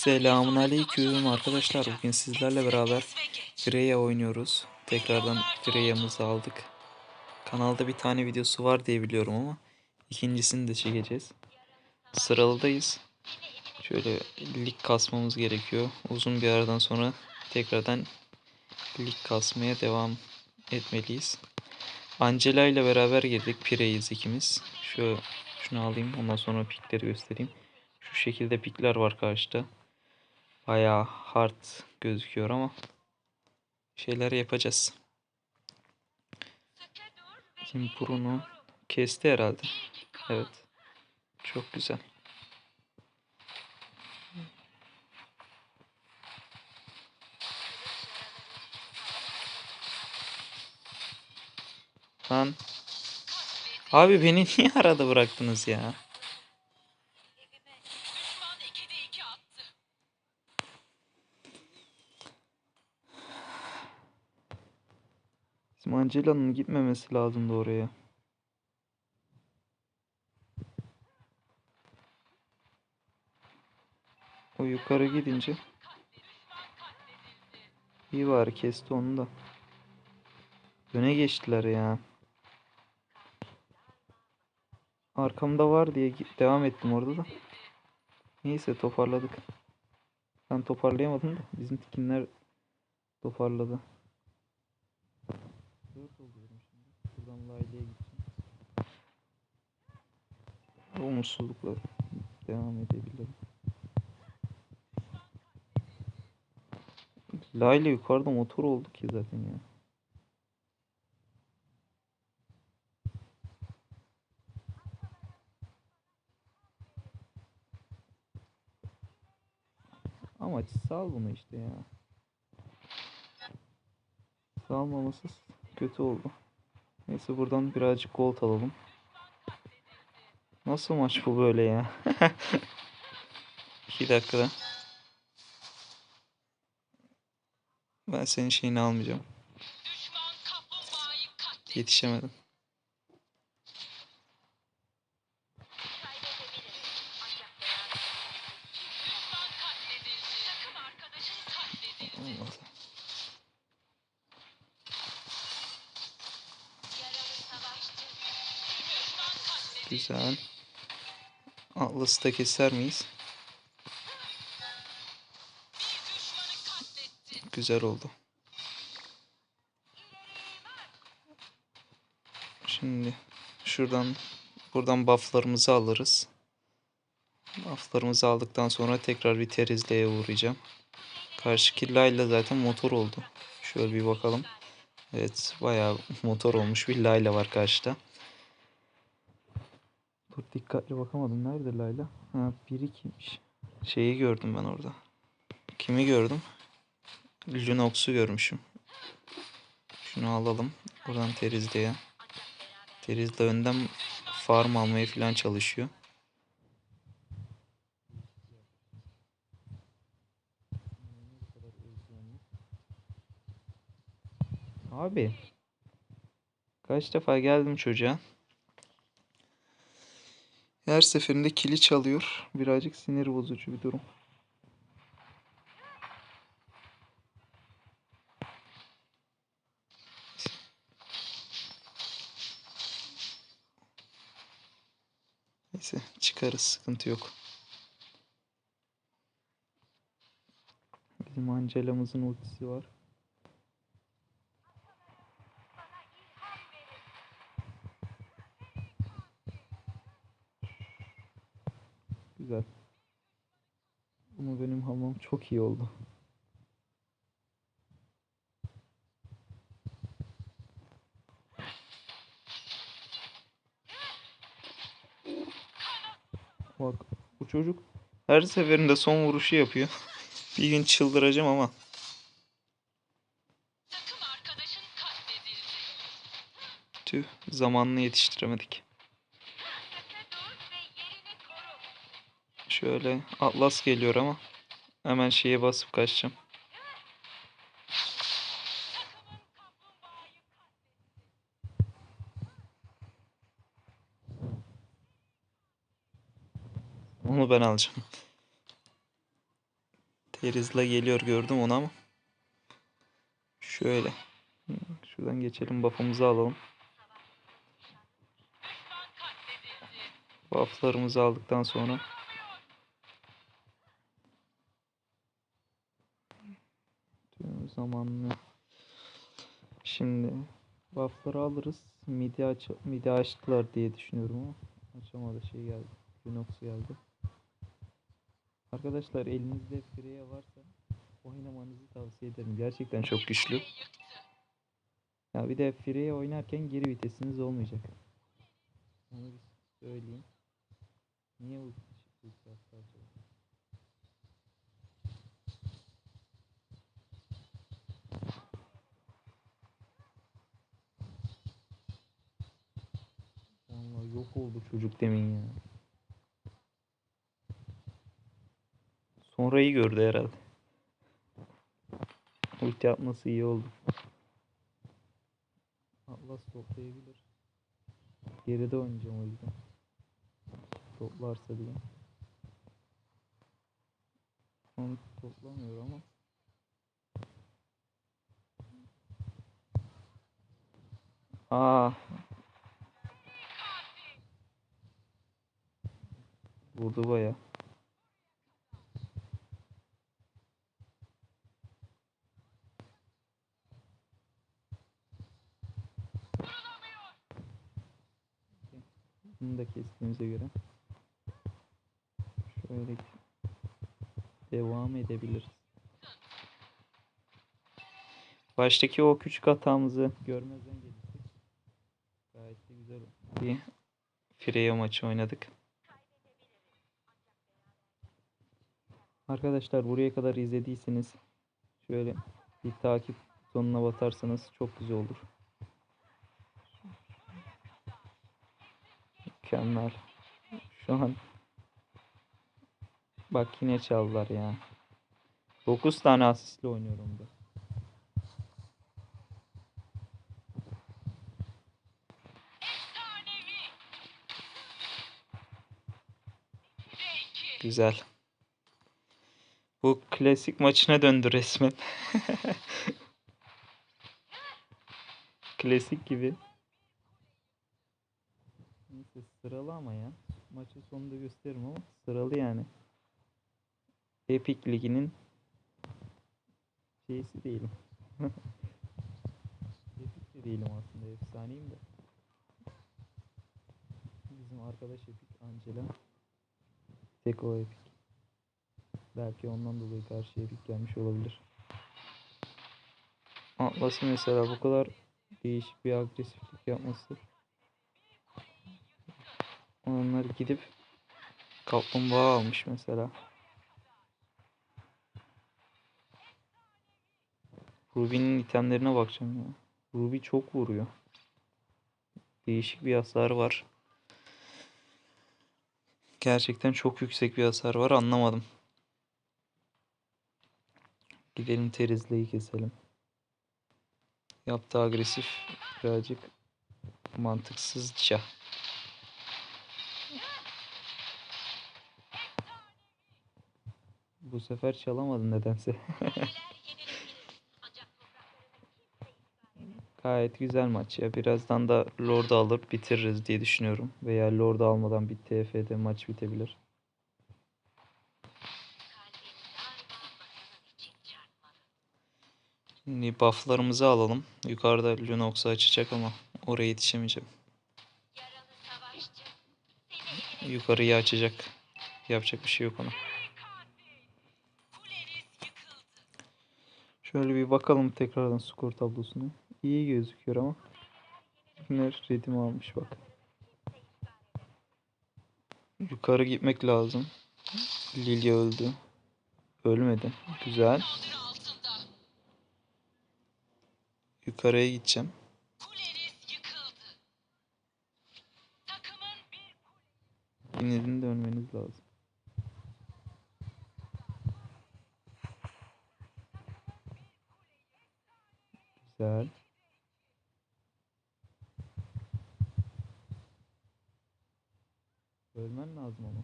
Selamun aleyküm arkadaşlar. Bugün sizlerle beraber Freya oynuyoruz. Tekrardan Freya'mızı aldık. Kanalda bir tane videosu var diye biliyorum ama ikincisini de çekeceğiz. Sıralıdayız. Şöyle lig kasmamız gerekiyor. Uzun bir aradan sonra tekrardan lig kasmaya devam etmeliyiz. Angela ile beraber girdik. Pireyiz ikimiz. Şu şunu alayım ondan sonra pikleri göstereyim. Şu şekilde pikler var karşıda. Bayağı hard gözüküyor ama şeyler yapacağız. Kim Bruno kesti herhalde. Evet. Çok güzel. Lan. Abi beni niye arada bıraktınız ya? Bizim Angela'nın gitmemesi lazımdı oraya. O yukarı gidince iyi var kesti onu da. Öne geçtiler ya. Arkamda var diye devam ettim orada da. Neyse toparladık. Ben toparlayamadım da bizim tikinler toparladı. Dört oluyorum şimdi. Buradan Laile'ye gideceğim. Umutsuzlukla devam edebilirim. Laile yukarıda motor oldu ki zaten ya. Ama sal bunu işte ya. Salmaması kötü oldu. Neyse buradan birazcık gol alalım. Nasıl maç bu böyle ya? 2 dakikada. Ben senin şeyini almayacağım. Yetişemedim. Güzel. Atlas'ı da keser miyiz? Güzel oldu. Şimdi şuradan buradan bufflarımızı alırız. Bufflarımızı aldıktan sonra tekrar bir terizleye uğrayacağım. Karşı Layla zaten motor oldu. Şöyle bir bakalım. Evet bayağı motor olmuş bir Layla var karşıda. Dur dikkatli bakamadım. Nerede Layla? Ha biri kimmiş? Şeyi gördüm ben orada. Kimi gördüm? Lunox'u görmüşüm. Şunu alalım. Buradan Terizli'ye. Terizli önden farm almaya falan çalışıyor. Abi. Kaç defa geldim çocuğa. Her seferinde kili çalıyor. Birazcık sinir bozucu bir durum. Neyse çıkarız sıkıntı yok. Bizim Angela'mızın ultisi var. Güzel. Ama benim hamam çok iyi oldu. Bak bu çocuk her seferinde son vuruşu yapıyor. Bir gün çıldıracağım ama. Tüh zamanını yetiştiremedik. Şöyle Atlas geliyor ama hemen şeye basıp kaçacağım. Onu ben alacağım. Terizla geliyor gördüm onu ama. Şöyle. Şuradan geçelim buff'ımızı alalım. Buff'larımızı aldıktan sonra zamanlı. Şimdi buff'ları alırız. Midi, aç midi açtılar diye düşünüyorum ama açamadı şey geldi. Lunox geldi. Arkadaşlar elinizde Freya varsa oynamanızı tavsiye ederim. Gerçekten çok güçlü. Ya bir de Freya oynarken geri vitesiniz olmayacak. Onu bir söyleyeyim. Niye ulti yok oldu çocuk demin ya. Sonra iyi gördü herhalde. Ulti atması iyi oldu. Atlas toplayabilir. Geride oynayacağım o yüzden. Toplarsa diye. Onu toplamıyor ama. Aa. Vurdu baya. Bunu da kestiğimize göre şöyle devam edebiliriz. Baştaki o küçük hatamızı görmezden gelirsek gayet güzel bir Freya maçı oynadık. Arkadaşlar buraya kadar izlediyseniz şöyle bir takip butonuna basarsanız çok güzel olur. Mükemmel. Şu an bak yine çaldılar ya. 9 tane asistle oynuyorum da. Güzel. Bu klasik maçına döndü resmen. klasik gibi. Neyse sıralı ama ya. Maçın sonunda gösteririm ama sıralı yani. Epic Ligi'nin şeysi değilim. Epic de değilim aslında. Efsaneyim de. Bizim arkadaş Epic Angela. Tek o Epic. Belki ondan dolayı karşıya Epic gelmiş olabilir. Atlas'ın mesela bu kadar değişik bir agresiflik yapması onlar gidip kaplumbağa almış mesela. Ruby'nin itemlerine bakacağım ya. Ruby çok vuruyor. Değişik bir hasar var. Gerçekten çok yüksek bir hasar var. Anlamadım. Gidelim Terizla'yı keselim. Yaptığı agresif birazcık mantıksızca. Bu sefer çalamadım nedense. Gayet güzel maç ya. Birazdan da Lord'u alıp bitiririz diye düşünüyorum. Veya Lord'u almadan bir TF'de maç bitebilir. Şimdi bufflarımızı alalım. Yukarıda Lunox'u açacak ama oraya yetişemeyeceğim. Yukarıyı açacak. Yapacak bir şey yok ona. Şöyle bir bakalım tekrardan skor tablosuna. İyi gözüküyor ama. Kimler redim almış bak. Yukarı gitmek lazım. Lilia öldü. Ölmedi. Güzel. Yukarıya gideceğim. Yine de ölmeniz lazım. Güzel. Ölmen lazım ama.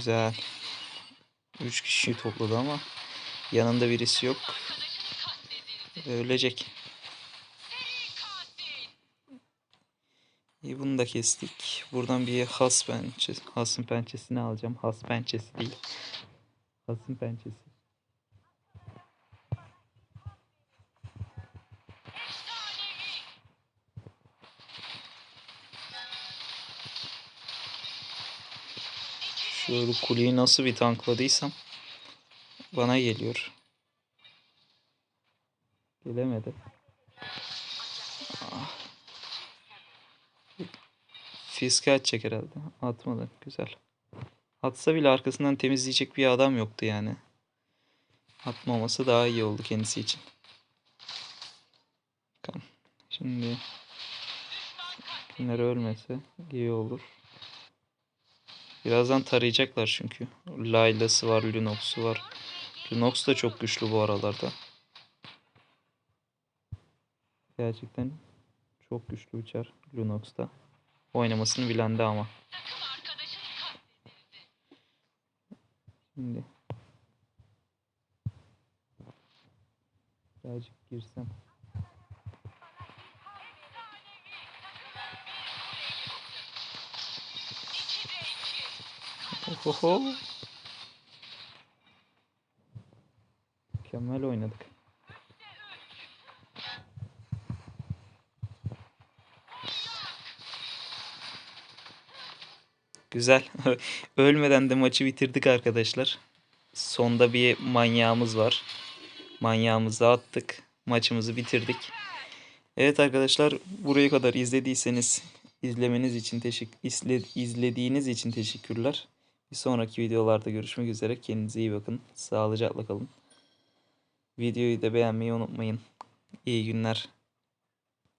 Güzel. 3 kişiyi topladı ama yanında birisi yok. Ölecek. İyi bunu da kestik. Buradan bir has pençe, hasın pençesini alacağım. Has pençesi değil. Hasın pençesi. Şöyle kuleyi nasıl bir tankladıysam bana geliyor. Gelemedi. Ah. Fiske atacak herhalde. Atmadı. Güzel. Atsa bile arkasından temizleyecek bir adam yoktu yani. Atmaması daha iyi oldu kendisi için. Şimdi kimler ölmese iyi olur. Birazdan tarayacaklar çünkü. Layla'sı var, Lunox'u var. Lunox da çok güçlü bu aralarda. Gerçekten çok güçlü uçar Lunox'ta. Oynamasını bilen de ama. Şimdi birazcık girsem. Ohoho. Mükemmel oynadık. Güzel. Ölmeden de maçı bitirdik arkadaşlar. Sonda bir manyağımız var. Manyağımızı attık. Maçımızı bitirdik. Evet arkadaşlar buraya kadar izlediyseniz izlemeniz için teşekkür izle, izlediğiniz için teşekkürler. Bir sonraki videolarda görüşmek üzere. Kendinize iyi bakın. Sağlıcakla kalın. Videoyu da beğenmeyi unutmayın. İyi günler.